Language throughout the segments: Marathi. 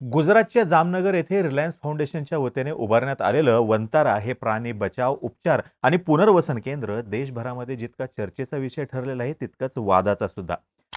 गुजरातच्या जामनगर येथे रिलायन्स फाउंडेशनच्या वतीने उभारण्यात आलेलं वंतारा हे प्राणी बचाव उपचार आणि पुनर्वसन केंद्र देशभरामध्ये जितका चर्चेचा विषय ठरलेला आहे तितकाच वादाचा सुद्धा.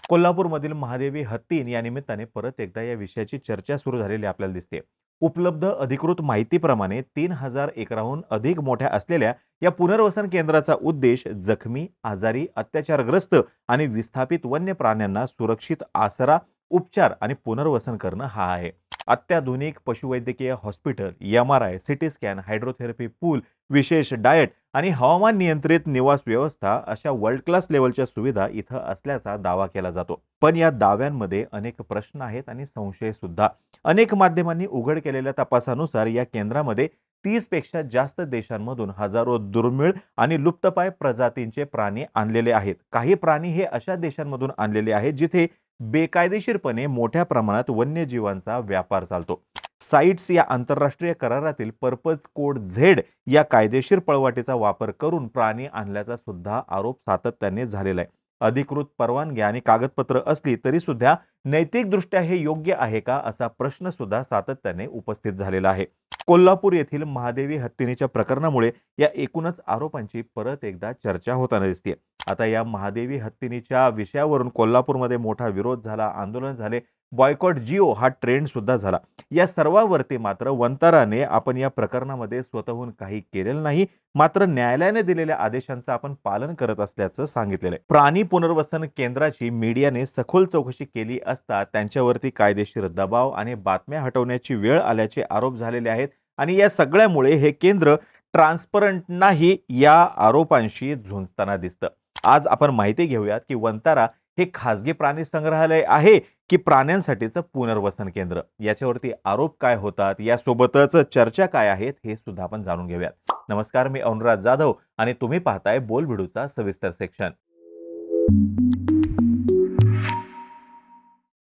कोल्हापूरमधील महादेवी हत्तीन या निमित्ताने परत एकदा या विषयाची चर्चा सुरू झालेली आपल्याला दिसते. उपलब्ध अधिकृत माहितीप्रमाणे तीन हजार एकराहून अधिक मोठ्या असलेल्या या पुनर्वसन केंद्राचा उद्देश जखमी आजारी अत्याचारग्रस्त आणि विस्थापित वन्य प्राण्यांना सुरक्षित आसरा उपचार आणि पुनर्वसन करणं हा आहे. अत्याधुनिक पशुवैद्यकीय hospital M R I CT scan hydrotherapy pool विशेष डाएट आणि हवामान नियंत्रित निवास व्यवस्था अशा वर्ल्ड क्लास लेवलच्या सुविधा इथं असल्याचा दावा केला जातो. पण या दाव्यांमध्ये अनेक प्रश्न आहेत आणि संशय सुद्धा. अनेक माध्यमांनी उघड केलेल्या तपासानुसार या केंद्रामध्ये तीसपेक्षा जास्त देशांमधून हजारो दुर्मिळ आणि लुप्तपाय प्रजातींचे प्राणी आणलेले आहेत. काही प्राणी हे अशा देशांमधून आणलेले आहेत जिथे बेकायदेशीरपणे मोठ्या प्रमाणात वन्यजीवांचा व्यापार चालतो. साईट्स या आंतरराष्ट्रीय करारातील पर्पज कोड झेड या कायदेशीर पळवाटीचा वापर करून प्राणी आणल्याचा सुद्धा आरोप सातत्याने झालेला आहे. अधिकृत परवानगी आणि कागदपत्र असली तरी सुद्धा नैतिकदृष्ट्या हे योग्य आहे का असा प्रश्न सुद्धा सातत्याने उपस्थित झालेला आहे. कोल्हापूर येथील महादेवी हत्तीनेच्या प्रकरणामुळे या एकूणच आरोपांची परत एकदा चर्चा होताना दिसते आता या महादेवी हत्तीनीच्या विषयावरून कोल्हापूरमध्ये मोठा विरोध झाला आंदोलन झाले बॉयकॉट जिओ हा ट्रेंड सुद्धा झाला. या सर्वांवरती मात्र वंताराने आपण या प्रकरणामध्ये स्वतःहून काही केलेलं नाही मात्र न्यायालयाने दिलेल्या आदेशांचं आपण पालन करत असल्याचं सांगितलेलं आहे. प्राणी पुनर्वसन केंद्राची मीडियाने सखोल चौकशी केली असता त्यांच्यावरती कायदेशीर दबाव आणि बातम्या हटवण्याची वेळ आल्याचे आरोप झालेले आहेत आणि या सगळ्यामुळे हे केंद्र ट्रान्सपरंट नाही या आरोपांशी झुंजताना दिसतं. आज आपण माहिती घेऊयात की वंतारा हे खासगी प्राणी संग्रहालय आहे की प्राण्यांसाठीचं पुनर्वसन केंद्र? याच्यावरती आरोप काय होतात? यासोबतच चर्चा काय आहेत? हे सुद्धा आपण जाणून घेऊयात. नमस्कार मी अनुराज जाधव आणि तुम्ही पाहताय बोलबिडूचा सविस्तर सेक्शन.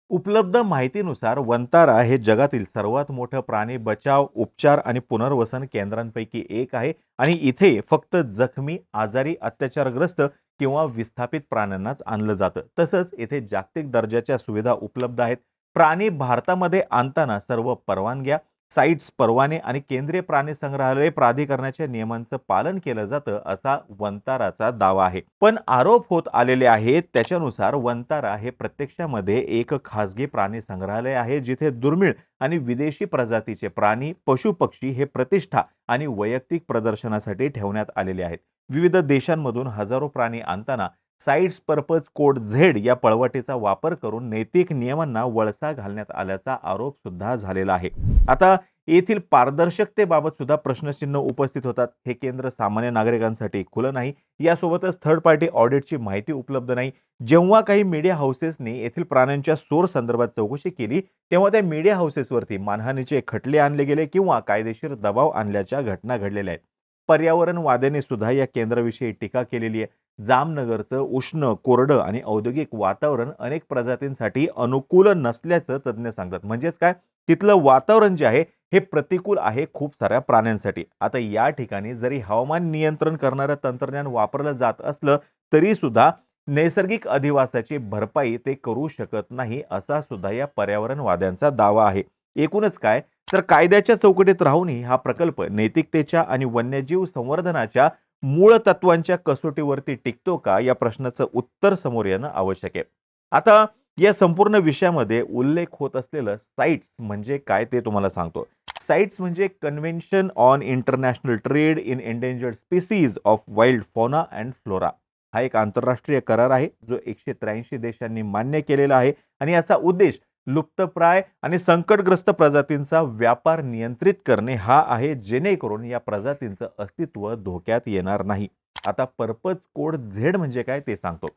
उपलब्ध माहितीनुसार वंतारा हे जगातील सर्वात मोठं प्राणी बचाव उपचार आणि पुनर्वसन केंद्रांपैकी एक आहे आणि इथे फक्त जखमी आजारी अत्याचारग्रस्त किंवा विस्थापित प्राण्यांनाच आणलं जातं. तसंच येथे जागतिक दर्जाच्या सुविधा उपलब्ध आहेत. प्राणी भारतामध्ये आणताना सर्व परवानग्या साईट्स परवाने आणि केंद्रीय प्राणी संग्रहालय प्राधिकरणाच्या नियमांचं पालन केलं जातं असा वंताराचा दावा आहे. पण आरोप होत आलेले आहेत. त्याच्यानुसार वंतारा हे प्रत्यक्षामध्ये एक खासगी प्राणी संग्रहालय आहे जिथे दुर्मिळ आणि विदेशी प्रजातीचे प्राणी पशुपक्षी हे प्रतिष्ठा आणि वैयक्तिक प्रदर्शनासाठी ठेवण्यात आलेले आहेत. विविध देशांमधून हजारो प्राणी आणताना साईट्स पर्पज कोड झेड या पळवटीचा वापर करून नैतिक नियमांना वळसा घालण्यात आल्याचा आरोप सुद्धा झालेला आहे. आता येथील पारदर्शकतेबाबत सुद्धा प्रश्नचिन्ह उपस्थित होतात. हे केंद्र सामान्य नागरिकांसाठी खुलं नाही. यासोबतच थर्ड पार्टी ऑडिटची माहिती उपलब्ध नाही. जेव्हा काही मीडिया हाऊसेसनी येथील प्राण्यांच्या सोर संदर्भात चौकशी केली तेव्हा त्या मीडिया हाऊसेसवरती मानहानीचे खटले आणले गेले किंवा कायदेशीर दबाव आणल्याच्या घटना घडलेल्या आहेत. पर्यावरणवाद्यांनी सुद्धा या केंद्राविषयी टीका केलेली आहे. जामनगरचं उष्ण कोरडं आणि औद्योगिक वातावरण अनेक प्रजातींसाठी अनुकूल नसल्याचं तज्ज्ञ सांगतात. म्हणजेच काय? तिथलं वातावरण जे आहे हे प्रतिकूल आहे खूप साऱ्या प्राण्यांसाठी. आता या ठिकाणी जरी हवामान नियंत्रण करणारं तंत्रज्ञान वापरलं जात असलं तरी सुद्धा नैसर्गिक अधिवासाची भरपाई ते करू शकत नाही असा सुद्धा या पर्यावरणवाद्यांचा दावा आहे. एकूणच काय? तर कायद्याच्या चौकटीत राहूनही हा प्रकल्प नैतिकतेच्या आणि वन्यजीव संवर्धनाच्या मूळ तत्वांच्या कसोटीवरती टिकतो का या प्रश्नाचं उत्तर समोर येणं आवश्यक आहे. आता या संपूर्ण विषयामध्ये उल्लेख होत असलेलं साईट्स म्हणजे काय ते तुम्हाला सांगतो. साईट्स म्हणजे convention on international trade in endangered species of wild fauna and flora. हा एक आंतरराष्ट्रीय करार आहे जो एकशे त्र्याऐंशी देशांनी मान्य केलेला आहे आणि याचा उद्देश लुप्तप्राय आणि संकटग्रस्त प्रजातींचा व्यापार नियंत्रित करणे हा आहे जेणेकरून या प्रजातींचं अस्तित्व धोक्यात येणार नाही. आता पर्पज कोड झेड म्हणजे काय ते सांगतो.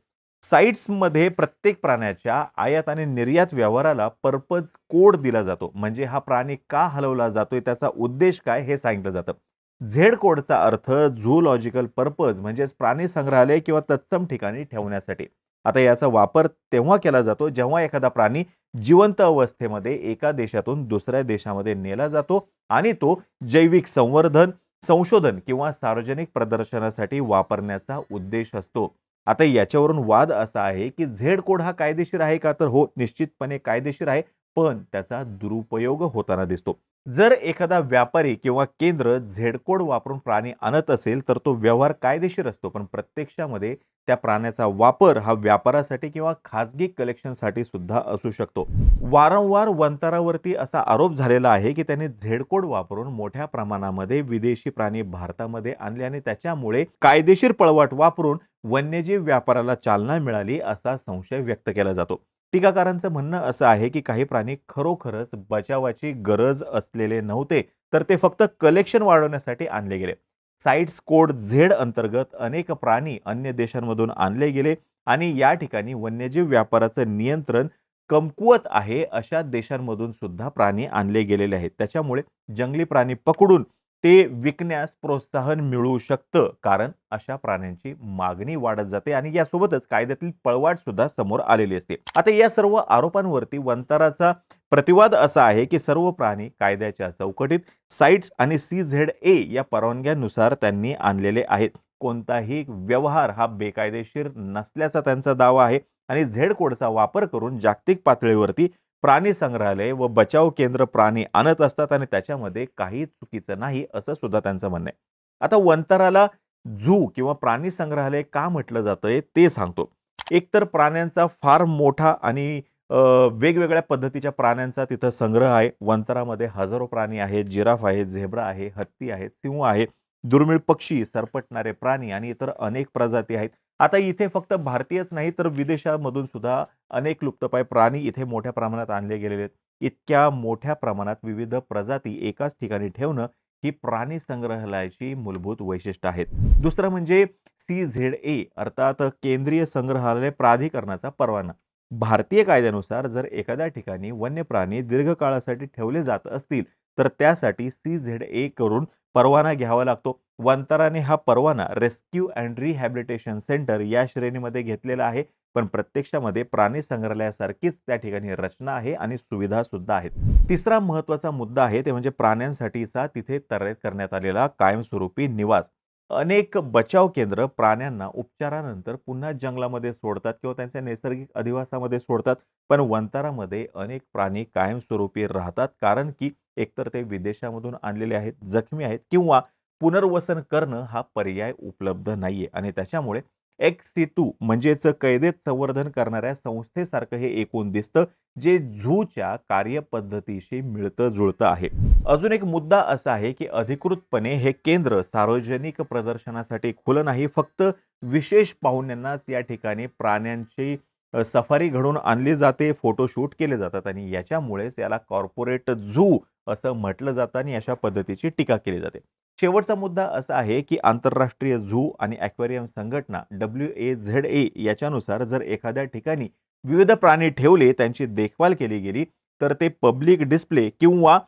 साईट्समध्ये प्रत्येक प्राण्याच्या आयात आणि निर्यात व्यवहाराला पर्पज कोड दिला जातो. म्हणजे हा प्राणी का हलवला जातोय त्याचा उद्देश काय हे सांगितलं जातं. झेड कोडचा अर्थ झूलॉजिकल पर्पज म्हणजेच प्राणी संग्रहालय किंवा तत्सम ठिकाणी ठेवण्यासाठी. आता याचा वापर तेव्हा केला जातो जेव्हा एखादा प्राणी जिवंत अवस्थेमध्ये एका देशातून दुसऱ्या देशामध्ये नेला जातो आणि तो जैविक संवर्धन संशोधन किंवा सार्वजनिक प्रदर्शनासाठी वापरण्याचा उद्देश असतो. आता याच्यावरून वाद असा आहे की झेड कोड हा कायदेशीर आहे का? तर हो निश्चितपणे कायदेशीर आहे पण त्याचा दुरुपयोग होताना दिसतो. जर एखादा व्यापारी किंवा केंद्र झेडकोड वापरून प्राणी आणत असेल तर तो व्यवहार कायदेशीर असतो. पण प्रत्यक्षामध्ये त्या प्राण्याचा वापर हा व्यापारासाठी किंवा खाजगी कलेक्शनसाठी सुद्धा असू शकतो. वारंवार वंतारावरती असा आरोप झालेला आहे की त्यांनी झेडकोड वापरून मोठ्या प्रमाणामध्ये विदेशी प्राणी भारतामध्ये आणले आणि त्याच्यामुळे कायदेशीर पळवाट वापरून वन्यजीव व्यापाराला चालना मिळाली असा संशय व्यक्त केला जातो. टीकाकारांचं म्हणणं असं आहे की काही प्राणी खरोखरच बचावाची गरज असलेले नव्हते तर ते फक्त कलेक्शन वाढवण्यासाठी आणले गेले. साईट्स कोड झेड अंतर्गत अनेक प्राणी अन्य देशांमधून आणले गेले आणि या ठिकाणी वन्यजीव व्यापाराचं नियंत्रण कमकुवत आहे अशा देशांमधून सुद्धा प्राणी आणले गेलेले आहेत. त्याच्यामुळे जंगली प्राणी पकडून ते विकण्यास प्रोत्साहन मिळू शकतं. कारण अशा प्राण्यांची मागणी वाढत जाते आणि यासोबतच कायद्यातील पळवाट सुद्धा समोर आलेली असते. आता या सर्व आरोपांवरती वंताराचा प्रतिवाद असा आहे की सर्व प्राणी कायद्याच्या चौकटीत साईट्स आणि सी झेड ए या परवानग्यानुसार त्यांनी आणलेले आहेत. कोणताही व्यवहार हा बेकायदेशीर नसल्याचा त्यांचा दावा आहे आणि झेड कोडचा वापर करून जागतिक पातळीवरती प्राणी संग्रहालय व बचाव केंद्र प्राणी आणत असतात आणि त्याच्यामध्ये काही चुकीचं नाही असं सुद्धा त्यांचं म्हणणं आहे. आता वंतराला झू किंवा प्राणी संग्रहालय का म्हटलं जातंय ते सांगतो. एकतर प्राण्यांचा फार मोठा आणि वेगवेगळ्या पद्धतीच्या प्राण्यांचा तिथं संग्रह आहे. वंतरामध्ये हजारो प्राणी आहेत जिराफ आहे झेब्रा आहे हत्ती आहे सिंह आहे दुर्मिळ पक्षी सरपटणारे प्राणी आणि इतर अनेक प्रजाती आहेत. आता इथे फक्त भारतीयच नाही तर विदेशामधून सुद्धा अनेक लुप्तपाय प्राणी इथे मोठ्या प्रमाणात आणले गेलेले आहेत. इतक्या मोठ्या प्रमाणात विविध प्रजाती एकाच ठिकाणी ठेवणं ही प्राणी संग्रहालयाची मूलभूत वैशिष्ट्य आहेत. दुसरं म्हणजे सी झेड ए अर्थात केंद्रीय संग्रहालय प्राधिकरणाचा परवाना. भारतीय कायद्यानुसार जर एखाद्या ठिकाणी वन्य प्राणी दीर्घकाळासाठी ठेवले जात असतील तर त्यासाठी सी झेड ए करून परवाना घ्यावा लागतो. वंतराने हा परवाना रेस्क्यू अँड रिहॅबिलिटेशन सेंटर या श्रेणीमध्ये घेतलेला आहे. पण प्रत्यक्षामध्ये प्राणी संग्रहालयासारखीच त्या ठिकाणी रचना आहे आणि सुविधा सुद्धा आहेत. तिसरा महत्त्वाचा मुद्दा आहे ते म्हणजे प्राण्यांसाठीचा तिथे तयार करण्यात आलेला कायमस्वरूपी निवास. अनेक बचाव केंद्र प्राण्यांना उपचारानंतर पुन्हा जंगलामध्ये सोडतात किंवा त्यांच्या नैसर्गिक अधिवासामध्ये सोडतात. पण वंतारामध्ये अनेक प्राणी कायमस्वरूपी राहतात. कारण की एकतर ते विदेशामधून आणलेले आहेत जखमी आहेत किंवा पुनर्वसन करणं हा पर्याय उपलब्ध नाहीये. आणि त्याच्यामुळे एक्स सी टू म्हणजेच कैदेत संवर्धन करणाऱ्या संस्थेसारखं हे एकूण दिसतं जे झूच्या कार्यपद्धतीशी मिळतं जुळतं आहे. अजून एक मुद्दा असा आहे की अधिकृतपणे हे केंद्र सार्वजनिक प्रदर्शनासाठी खुलं नाही फक्त विशेष पाहुण्यांनाच या ठिकाणी प्राण्यांची सफारी घडून आणली जाते फोटोशूट केले जातात आणि याच्यामुळेच याला कॉर्पोरेट झू असं म्हटलं जातं आणि अशा पद्धतीची टीका केली जाते. शेवटचा मुद्दा असा आहे की आंतरराष्ट्रीय झू आणि ॲक्वेरियम संघटना डब्ल्यू ए झेड ए याच्यानुसार जर एखाद्या ठिकाणी विविध प्राणी ठेवले त्यांची देखभाल केली गेली तर ते पब्लिक डिस्प्ले किंवा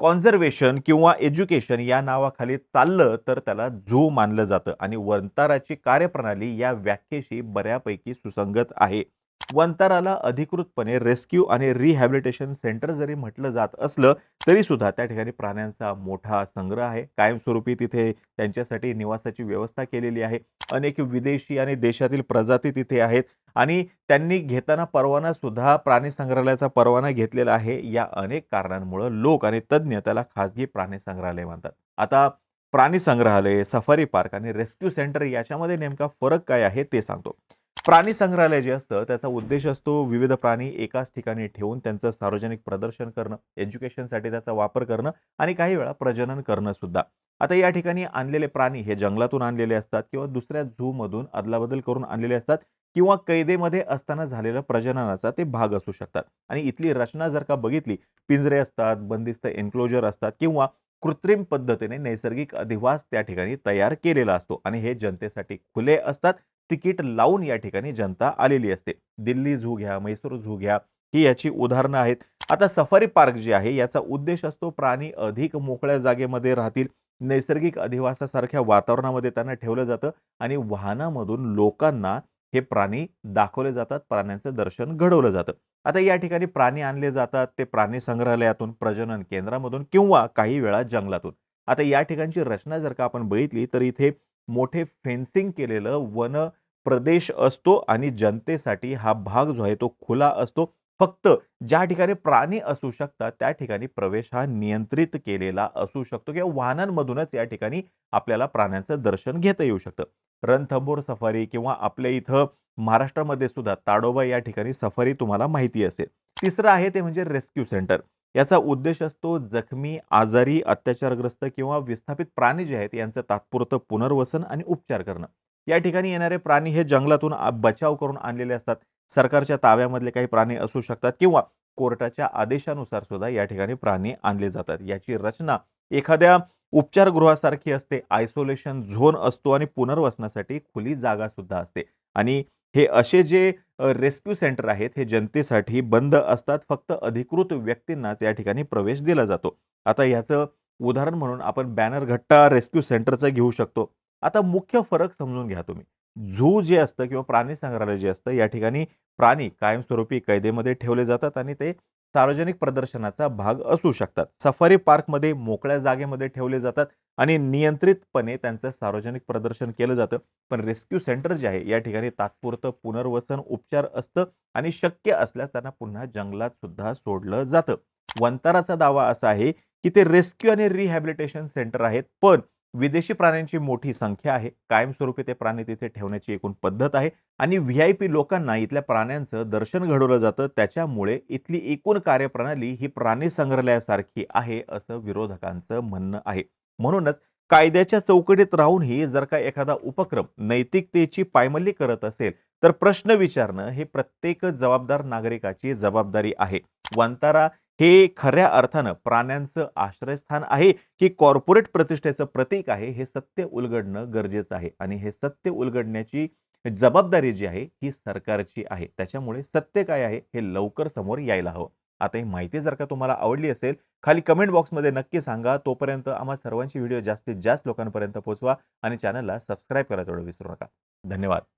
कॉन्झर्वेशन किंवा एज्युकेशन या नावाखाली चाललं तर त्याला झू मानलं जातं. आणि वंताराची कार्यप्रणाली या व्याख्येशी बऱ्यापैकी सुसंगत आहे. वंताराला अधिकृतपणे रेस्क्यू आणि रिहॅबिलिटेशन सेंटर जरी म्हटलं जात असलं तरी सुद्धा त्या ठिकाणी प्राण्यांचा मोठा संग्रह आहे. कायमस्वरूपी तिथे त्यांच्यासाठी निवासाची व्यवस्था केलेली आहे. अनेक विदेशी आणि देशातील प्रजाती तिथे आहेत आणि त्यांनी घेताना परवाना सुद्धा प्राणी संग्रहालयाचा परवाना घेतलेला आहे. या अनेक कारणांमुळं लोक आणि तज्ज्ञ त्याला खाजगी प्राणी संग्रहालय मानतात आता प्राणी संग्रहालय सफारी पार्क आणि रेस्क्यू सेंटर याच्यामध्ये नेमका फरक काय आहे ते सांगतो. प्राणी संग्रहालय जे असतं त्याचा उद्देश असतो विविध प्राणी एकाच ठिकाणी ठेवून त्यांचं सार्वजनिक प्रदर्शन करणं एज्युकेशनसाठी त्याचा वापर करणं आणि काही वेळा प्रजनन करणं सुद्धा. आता या ठिकाणी आणलेले प्राणी हे जंगलातून आणलेले असतात किंवा दुसऱ्या झूमधून अदलाबदल करून आणलेले असतात किंवा कैदेमध्ये असताना झालेल्या प्रजननाचा ते भाग असू शकतात. आणि इथली रचना जर का बघितली पिंजरे असतात बंदिस्त एन्क्लोजर असतात किंवा कृत्रिम पद्धतीने नैसर्गिक अधिवास त्या ठिकाणी तयार केलेला असतो आणि हे जनतेसाठी खुले असतात. तिकीट लावून या ठिकाणी जनता आलेली असते. दिल्ली झू घ्या म्हैसूर झू घ्या ही याची उदाहरणं आहेत. आता सफारी पार्क जे आहे याचा उद्देश असतो प्राणी अधिक मोकळ्या जागेमध्ये राहतील. नैसर्गिक अधिवासासारख्या वातावरणामध्ये त्यांना ठेवलं जातं आणि वाहनामधून लोकांना हे प्राणी दाखवले जातात प्राण्यांचं दर्शन घडवलं जातं. आता या ठिकाणी प्राणी आणले जातात ते प्राणी संग्रहालयातून प्रजनन केंद्रामधून किंवा काही वेळा जंगलातून. आता या ठिकाणची रचना जर का आपण बघितली तर इथे मोठे फेन्सिंग केलेलं वन प्रदेश असतो आणि जनतेसाठी हा भाग जो आहे तो खुला असतो. फक्त ज्या ठिकाणी प्राणी असू शकतात त्या ठिकाणी प्रवेश हा नियंत्रित केलेला असू शकतो किंवा वाहनांमधूनच या ठिकाणी आपल्याला प्राण्यांचं दर्शन घेता येऊ शकतं. रणथंबोर सफारी किंवा आपल्या इथं महाराष्ट्रामध्ये सुद्धा ताडोबा या ठिकाणी सफारी तुम्हाला माहिती असेल. तिसरं आहे ते म्हणजे रेस्क्यू सेंटर. याचा उद्देश असतो जखमी आजारी अत्याचारग्रस्त किंवा विस्थापित प्राणी जे आहेत यांचं तात्पुरतं पुनर्वसन आणि उपचार करणं. या ठिकाणी येणारे प्राणी हे जंगलातून बचाव करून आणलेले असतात. सरकारच्या ताब्यामधले काही प्राणी असू शकतात किंवा कोर्टाच्या आदेशानुसार सुद्धा या ठिकाणी प्राणी आणले जातात. याची रचना एखाद्या उपचारगृहासारखी असते. आयसोलेशन झोन असतो आणि पुनर्वसनासाठी खुली जागा सुद्धा असते. आणि हे असे जे रेस्क्यू सेंटर आहेत हे जनतेसाठी बंद असतात. फक्त अधिकृत व्यक्तींनाच या ठिकाणी प्रवेश दिला जातो. आता याचं उदाहरण म्हणून आपण बॅनर घट्टा रेस्क्यू सेंटरचं घेऊ शकतो. आता मुख्य फरक समजून घ्या तुम्ही. झू जे असतं किंवा प्राणी संग्रहालय जे असतं या ठिकाणी प्राणी कायमस्वरूपी कैदेमध्ये ठेवले जातात आणि ते सार्वजनिक प्रदर्शनाचा भाग असू शकतात. सफारी पार्कमध्ये मोकळ्या जागेमध्ये ठेवले जातात आणि नियंत्रितपणे त्यांचं सार्वजनिक प्रदर्शन केलं जातं. पण रेस्क्यू सेंटर जे आहे या ठिकाणी तात्पुरतं पुनर्वसन उपचार असतं आणि शक्य असल्यास त्यांना पुन्हा जंगलात सुद्धा सोडलं जातं. वंताराचा दावा असा आहे की ते रेस्क्यू आणि रिहॅबिलिटेशन सेंटर आहेत. पण विदेशी प्राण्यांची मोठी संख्या आहे. कायमस्वरूपी ते प्राणी तिथे ठेवण्याची एकूण पद्धत आहे आणि व्ही आय पी लोकांना इथल्या प्राण्यांचं दर्शन घडवलं जातं. त्याच्यामुळे इथली एकूण कार्यप्रणाली ही प्राणी संग्रहालयासारखी आहे असं विरोधकांचं म्हणणं आहे. म्हणूनच कायद्याच्या चौकटीत राहूनही जर का एखादा उपक्रम नैतिकतेची पायमल्ली करत असेल तर प्रश्न विचारणं हे प्रत्येक जबाबदार नागरिकाची जबाबदारी आहे. वंतारा हे खऱ्या अर्थानं प्राण्यांचं आश्रयस्थान आहे की कॉर्पोरेट प्रतिष्ठेचं प्रतीक आहे हे सत्य उलगडणं गरजेचं आहे. आणि हे सत्य उलगडण्याची जबाबदारी जी आहे ही सरकारची आहे. त्याच्यामुळे सत्य काय आहे हे लवकर समोर यायला हवं. आता ही माहिती जर का तुम्हाला आवडली असेल खाली कमेंट बॉक्समध्ये नक्की सांगा. तोपर्यंत आम्हा सर्वांची व्हिडिओ जास्तीत जास्त लोकांपर्यंत पोहोचवा आणि चॅनलला सबस्क्राईब करायला तेवढं विसरू नका. धन्यवाद.